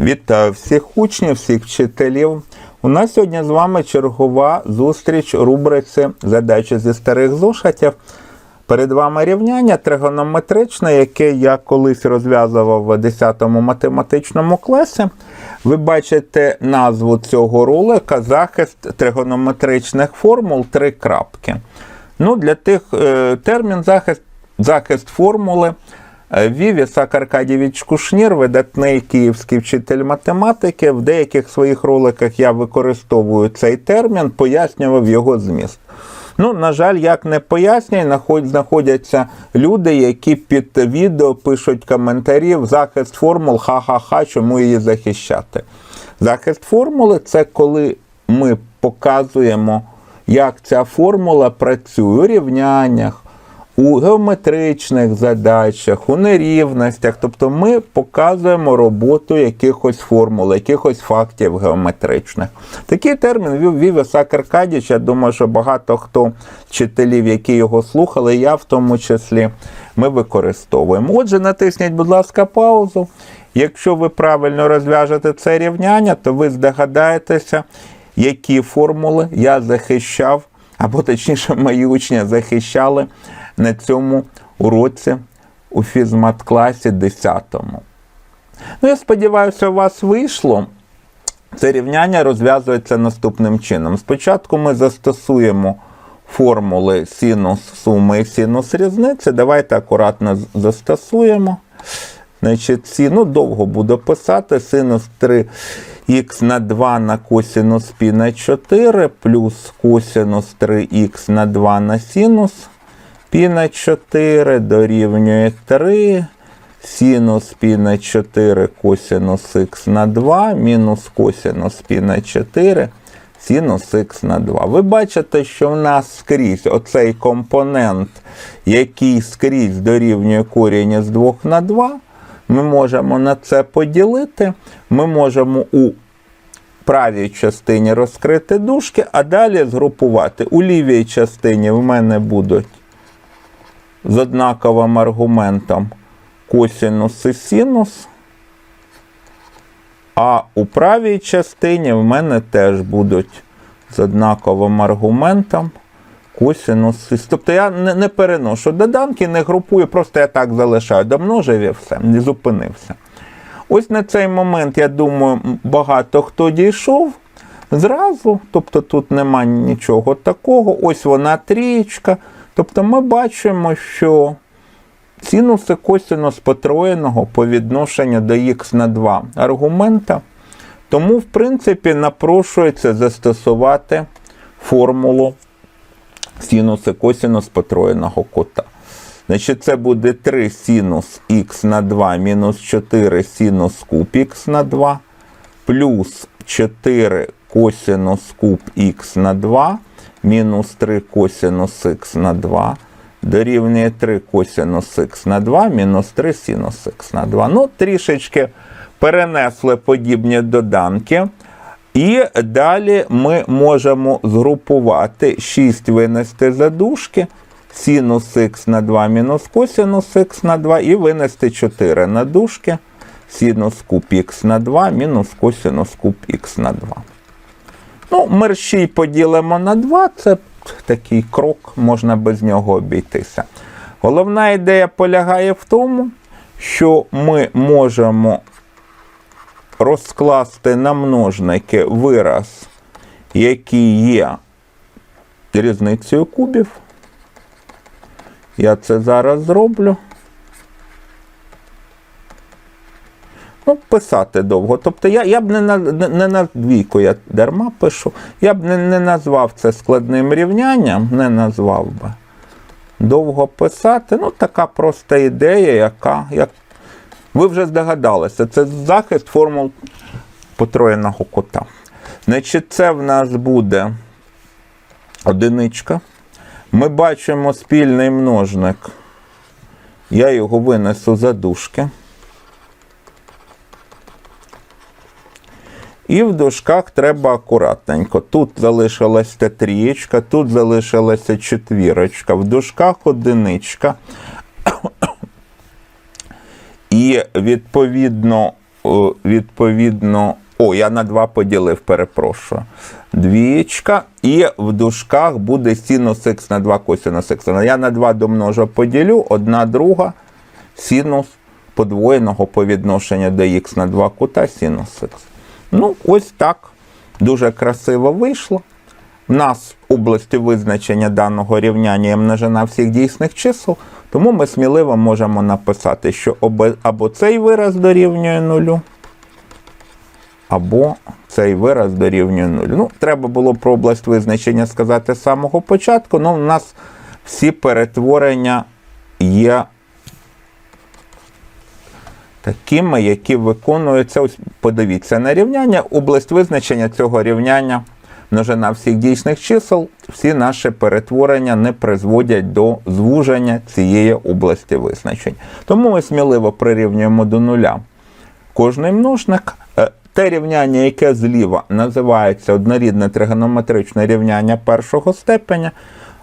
Вітаю всіх учнів, всіх вчителів. У нас сьогодні з вами чергова зустріч рубриці задачі зі старих зошитів. Перед вами рівняння тригонометричне, яке я колись розв'язував в 10 математичному класі. Ви бачите назву цього ролика захист тригонометричних формул три крапки. Ну, для тих е, термін захист, захист формули е, ввів Ісак Аркадійович Кушнір, видатний київський вчитель математики. В деяких своїх роликах я використовую цей термін, пояснював його зміст. Ну, на жаль, як не пояснює, знаходяться люди, які під відео пишуть коментарі в захист формул ха-ха-ха, чому її захищати. Захист формули це коли ми показуємо, як ця формула працює у рівняннях, у геометричних задачах, у нерівностях. Тобто ми показуємо роботу якихось формул, якихось фактів геометричних. Такий термін вів вів Ісак. Я думаю, що багато хто вчителів, які його слухали, я в тому числі, ми використовуємо. Отже, натисніть, будь ласка, паузу. Якщо ви правильно розв'яжете це рівняння, то ви здогадаєтеся, які формули я захищав, або точніше, мої учні захищали на цьому уроці у фізмат-класі 10. Ну, я сподіваюся, у вас вийшло. Це рівняння розв'язується наступним чином. Спочатку ми застосуємо формули синус суми і синус різниці. Давайте акуратно застосуємо. Значить, ці, ну, довго буду писати. Синус 3х на 2 на косинус пі на 4 плюс косинус 3х на 2 на синус пі на 4 дорівнює 3. Синус пі на 4 косинус х на 2 мінус косинус пі на 4 синус х на 2. Ви бачите, що в нас скрізь оцей компонент, який скрізь дорівнює корінь із 2 на 2, ми можемо на це поділити. Ми можемо у правій частині розкрити дужки, а далі згрупувати. У лівій частині в мене будуть з однаковим аргументом косинус і синус. А у правій частині в мене теж будуть з однаковим аргументом синус. Тобто я не, не переношу доданки, не групую, просто я так залишаю. Домножив і все, не зупинився. Ось на цей момент, я думаю, багато хто дійшов зразу, тобто тут нема нічого такого. Ось вона трієчка. Тобто ми бачимо, що синус і косинус потроєного по відношенню до х на 2 аргумента. Тому, в принципі, напрошується застосувати формулу синус і косинус потроєного кута. Значить, це буде 3 синус х на 2 мінус 4 синус куб х на 2 плюс 4 косинус куб х на 2 мінус 3 косинус х на 2 дорівнює 3 косинус х на 2 мінус 3 синус х на 2. Ну, трішечки перенесли подібні доданки. І далі ми можемо згрупувати 6 винести за дужки, синус х на 2 мінус косинус х на 2 і винести 4 на дужки, куб х на 2 мінус косинус куб х на 2. Ну, мерщій поділимо на 2, це такий крок, можна без нього обійтися. Головна ідея полягає в тому, що ми можемо розкласти на множники вираз, який є різницею кубів. Я це зараз зроблю. Ну, писати довго. Тобто я, я б не на, не, на двійку я дарма пишу. Я б не, не назвав це складним рівнянням, не назвав би. Довго писати. Ну, така проста ідея, яка. Як... Ви вже здогадалися, це захист формул потроєного кута. Значить, це в нас буде одиничка. Ми бачимо спільний множник. Я його винесу за дужки. І в дужках треба акуратненько. Тут залишилася трієчка, тут залишилася четвірочка, в дужках одиничка. І відповідно відповідно. О, я на 2 поділив, перепрошую. Двічка. І в дужках буде синус х на 2 косинус х. Я на 2 домножу поділю, одна друга синус подвоєного по відношенню до х на 2 кута синус х. Ну, ось так. Дуже красиво вийшло. В нас в області визначення даного рівняння є множина всіх дійсних чисел, тому ми сміливо можемо написати, що або цей вираз дорівнює нулю, або цей вираз дорівнює нулю. Ну, треба було про область визначення сказати з самого початку, але в нас всі перетворення є такими, які виконуються. Ось подивіться на рівняння. Область визначення цього рівняння множина всіх дійсних чисел, всі наші перетворення не призводять до звуження цієї області визначень. Тому ми сміливо прирівнюємо до нуля кожний множник. Е, Те рівняння, яке зліва називається однорідне тригонометричне рівняння першого степеня,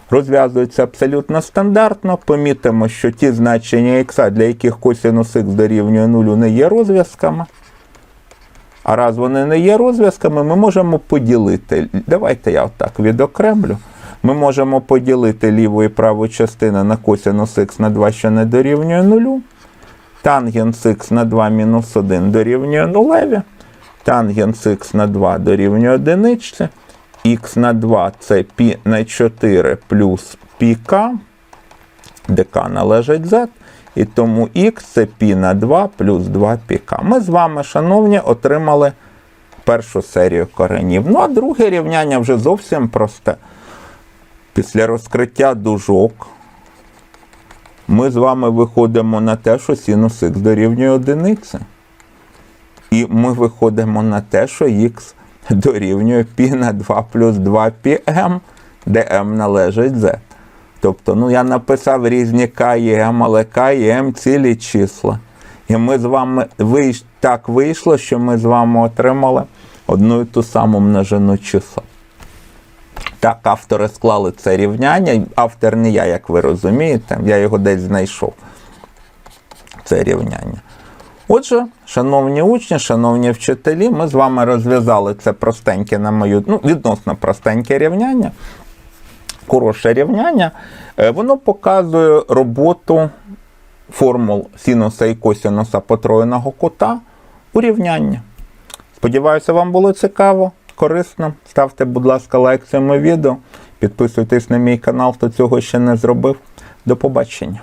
розв'язується абсолютно стандартно. Помітимо, що ті значення х, для яких косинус х дорівнює нулю, не є розв'язками. А раз вони не є розв'язками, ми можемо поділити. Давайте я отак відокремлю. Ми можемо поділити ліву і праву частину на косинус х на 2, що не дорівнює нулю. Тангенс х на 2 мінус 1 дорівнює нулеві. Тангенс х на 2 дорівнює одиничці Х на 2 це π на 4 плюс πk, де k належить z. І тому х це π на 2 плюс 2 πk. Ми з вами, шановні, отримали першу серію коренів. Ну, а друге рівняння вже зовсім просте. Після розкриття дужок ми з вами виходимо на те, що синус х дорівнює одиниці. І ми виходимо на те, що х дорівнює π на 2 плюс 2 πm, де m належить z. Тобто, ну я написав різні k і m, але k і m цілі числа. І ми з вами вийш... так вийшло, що ми з вами отримали одну і ту саму множину чисел. Так, автори склали це рівняння. Автор не я, як ви розумієте, я його десь знайшов. Це рівняння. Отже, шановні учні, шановні вчителі, ми з вами розв'язали це простеньке, на мою, ну, відносно простеньке рівняння. Хороше рівняння. Е, Воно показує роботу формул синуса і косинуса потроєного кута у рівнянні. Сподіваюся, вам було цікаво, корисно. Ставте, будь ласка, лайк цьому відео. Підписуйтесь на мій канал, хто цього ще не зробив. До побачення.